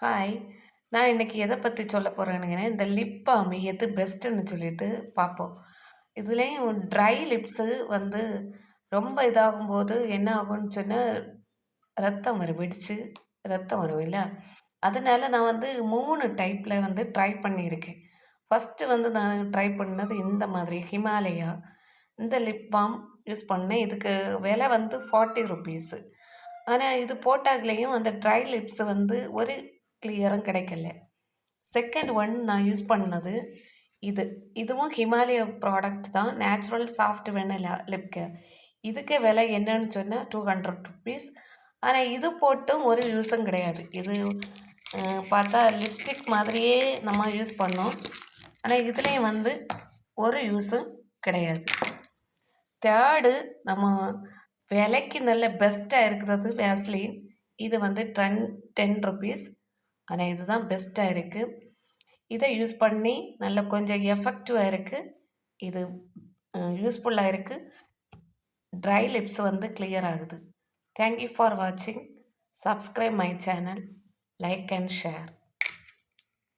Hi! நான் இன்னைக்கு எதை பற்றி சொல்லப் போறேனுங்கன்னா, இந்த லிப் பாம் எது பெஸ்ட்டுன்னு சொல்லிட்டு பார்ப்போம். இதுலேயும் ட்ரை லிப்ஸு வந்து ரொம்ப இதாகும்போது என்ன ஆகும்னு சொன்னால் ரத்தம் வரும். வெடிச்சு ரத்தம் வரும் இல்லை அதனால நான் வந்து மூணு டைப்பில் வந்து ட்ரை பண்ணியிருக்கேன். ஃபஸ்ட்டு வந்து நான் ட்ரை பண்ணது இந்த மாதிரி ஹிமாலயா. இந்த லிப் பாம் யூஸ் பண்ணேன். இதுக்கு விலை வந்து ஃபார்ட்டி ருபீஸு ஆனால் இது போட்டாக்லேயும் அந்த ட்ரை லிப்ஸ் வந்து ஒரு கிளியரும் கிடைக்கல. செகண்ட் ஒன் நான் யூஸ் பண்ணது இது. இதுவும் ஹிமாலய ப்ராடக்ட் தான். Natural soft vanilla lip care. இதுக்கு விலை என்னன்னு சொன்னா 200 ருப்பீஸ். ஆனால் இது போட்டும் ஒரு யூஸும் கிடையாது. இது பார்த்தா லிப்ஸ்டிக் மாதிரியே நம்ம யூஸ் பண்ணோம். ஆனால் இதுலேயும் வந்து ஒரு யூஸும் கிடையாது. தேர்டு நம்ம விலைக்கு நல்ல பெஸ்ட்டாக இருக்கிறது வேஸ்லின். இது வந்து ட்ரென் டென் ருபீஸ் ஆனால் இதுதான் பெஸ்ட்டாக இருக்குது இதை யூஸ் பண்ணி நல்ல கொஞ்சம் எஃபெக்டிவாக இருக்குது இது யூஸ்ஃபுல்லாக இருக்குது ட்ரை லிப்ஸ் வந்து கிளியர் ஆகுது. தேங்க் யூ ஃபார் வாட்சிங். Subscribe my channel. Like and share.